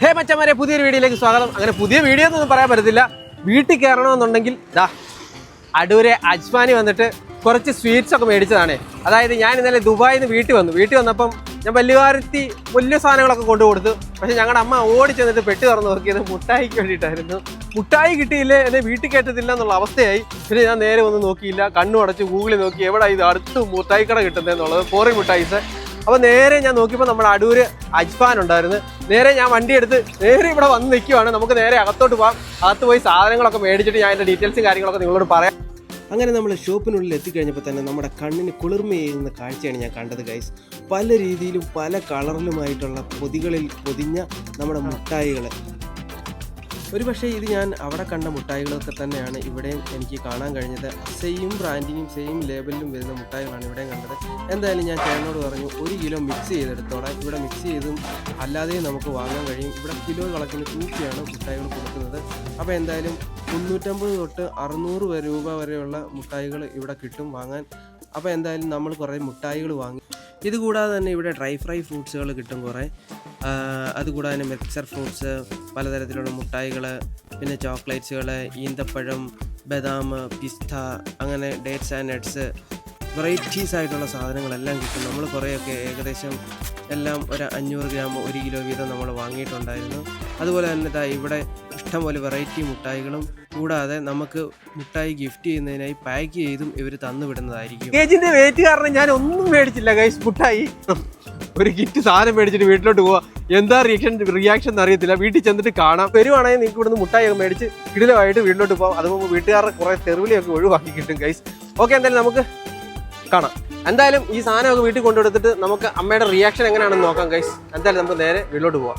ഹേ മച്ചന്മാരെ പുതിയൊരു വീഡിയോയിലേക്ക് സ്വാഗതം. അങ്ങനെ പുതിയ വീഡിയോ എന്നൊന്നും പറയാൻ പറ്റത്തില്ല. വീട്ടിൽ കയറണമെന്നുണ്ടെങ്കിൽ ദാ അടൂരെ അജ്മാനി വന്നിട്ട് കുറച്ച് സ്വീറ്റ്സ് ഒക്കെ മേടിച്ചതാണ്. അതായത് ഞാൻ ഇന്നലെ ദുബായിൽ നിന്ന് വീട്ടിൽ വന്നു. വീട്ടിൽ വന്നപ്പം ഞാൻ വലിയവാരത്തി വലിയ സാധനങ്ങളൊക്കെ കൊണ്ടു കൊടുത്തു. പക്ഷെ ഞങ്ങളുടെ അമ്മ ഓടി ചെന്നിട്ട് പെട്ടി തുറന്ന് നോക്കിയത് മുട്ടായിക്ക് വേണ്ടിയിട്ടായിരുന്നു. മുട്ടായി കിട്ടിയില്ലേ എന്നെ വീട്ടിൽ കയറ്റത്തില്ല എന്നുള്ള അവസ്ഥയായി. പിന്നെ ഞാൻ നേരെ ഒന്നും നോക്കിയില്ല. കണ്ണു അടച്ച് ഗൂഗിളിൽ നോക്കി എവിടെ ഇത് അടുത്ത് മുട്ടായി കട കിട്ടുന്നതെന്നുള്ളത് കോറി മുട്ടായിസ് അപ്പോൾ നേരെ ഞാൻ നോക്കിയപ്പോൾ നമ്മുടെ അടൂര് അജ്ഫാൻ ഉണ്ടായിരുന്നു. നേരെ ഞാൻ വണ്ടി എടുത്ത് നേരെ ഇവിടെ വന്ന് നിൽക്കുവാണ്. നമുക്ക് നേരെ അകത്തോട്ട് പോകാം അകത്ത് പോയി സാധനങ്ങളൊക്കെ മേടിച്ചിട്ട് ഞാൻ അതിന്റെ ഡീറ്റെയിൽസും കാര്യങ്ങളൊക്കെ നിങ്ങളോട് പറയാം. അങ്ങനെ നമ്മൾ ഷോപ്പിനുള്ളിൽ എത്തിക്കഴിഞ്ഞപ്പോൾ തന്നെ നമ്മുടെ കണ്ണിന് കുളിർമയേകുന്ന കാഴ്ചയാണ് ഞാൻ കണ്ടത് ഗൈസ് പല രീതിയിലും പല കളറിലുമായിട്ടുള്ള പൊതികളിൽ പൊതിഞ്ഞ നമ്മുടെ മുട്ടായികൾ ഒരു പക്ഷേ ഇത് ഞാൻ അവിടെ കണ്ട മുട്ടായികളൊക്കെ തന്നെയാണ് ഇവിടെയും എനിക്ക് കാണാൻ കഴിഞ്ഞത്. സെയിം ബ്രാൻഡിനും സെയിം ലേബലിലും വരുന്ന മുട്ടായികളാണ് ഇവിടെയും കണ്ടത്. എന്തായാലും ഞാൻ ചേട്ടനോട് പറഞ്ഞു ഒരു കിലോ മിക്സ് ചെയ്തെടുത്തോളാം. ഇവിടെ മിക്സ് ചെയ്തും അല്ലാതെയും നമുക്ക് വാങ്ങാൻ കഴിയും. ഇവിടെ കിലോ കണക്കിന് തൂക്കിയാണ് മുട്ടായികൾ കൊടുക്കുന്നത്. അപ്പോൾ എന്തായാലും മുന്നൂറ്റമ്പത് തൊട്ട് അറുന്നൂറ് രൂപ വരെയുള്ള മുട്ടായികൾ ഇവിടെ കിട്ടും വാങ്ങാൻ. അപ്പോൾ എന്തായാലും നമ്മൾ കുറേ മുട്ടായികൾ വാങ്ങി. ഇതുകൂടാതെ തന്നെ ഇവിടെ ഡ്രൈ ഫ്രൈ ഫ്രൂട്ട്സുകൾ കിട്ടും കുറേ. അതുകൂടാതെ തന്നെ മിക്സർ ഫ്രൂട്ട്സ് പലതരത്തിലുള്ള മുട്ടായികൾ പിന്നെ ചോക്ലേറ്റ്സുകൾ ഈന്തപ്പഴം ബദാം പിസ്ത അങ്ങനെ ഡേറ്റ്സ് ആൻഡ് നട്ട്സ് വെറൈറ്റീസ് ആയിട്ടുള്ള സാധനങ്ങളെല്ലാം കിട്ടും. നമ്മൾ കുറേയൊക്കെ ഏകദേശം എല്ലാം ഒരു അഞ്ഞൂറ് ഗ്രാം ഒരു കിലോ വീതം നമ്മൾ വാങ്ങിയിട്ടുണ്ടായിരുന്നു. അതുപോലെ തന്നെ ഇതാ ഇവിടെ ഇഷ്ടംപോലെ വെറൈറ്റി മുട്ടായികളും കൂടാതെ നമുക്ക് മുട്ടായി ഗിഫ്റ്റ് ചെയ്യുന്നതിനായി പാക്ക് ചെയ്തും ഇവർ തന്നുവിടുന്നതായിരിക്കും. കേജിന്റെ വെയിറ്റ് കാരണം ഞാൻ ഒന്നും മേടിച്ചില്ല ഗൈസ് മുട്ടായി. ഒരു കിറ്റ് സാധനം മേടിച്ചിട്ട് വീട്ടിലോട്ട് പോവാ. എന്താ റിയാക്ഷൻ റിയാക്ഷൻ അറിയത്തില്ല. വീട്ടിൽ ചെന്നിട്ട് കാണാം. വരുവാണെങ്കിൽ നിങ്ങൾക്ക് ഇവിടുന്ന് മുട്ടായി ഒക്കെ മേടിച്ച് കിടിലമായിട്ട് വീട്ടിലോട്ട് പോകാം അതുപോലെ വീട്ടുകാരുടെ കുറെ തെറിവിലൊക്കെ ഒഴിവാക്കി കിട്ടും ഗൈസ് ഓക്കെ എന്തായാലും നമുക്ക് കാണാം. എന്തായാലും ഈ സാധനമൊക്കെ വീട്ടിൽ കൊണ്ടുകൊടുത്തിട്ട് നമുക്ക് അമ്മയുടെ റിയാക്ഷൻ എങ്ങനെയാണെന്ന് നോക്കാം ഗൈസ് എന്തായാലും നമുക്ക് നേരെ വീട്ടിലോട്ട് പോവാം.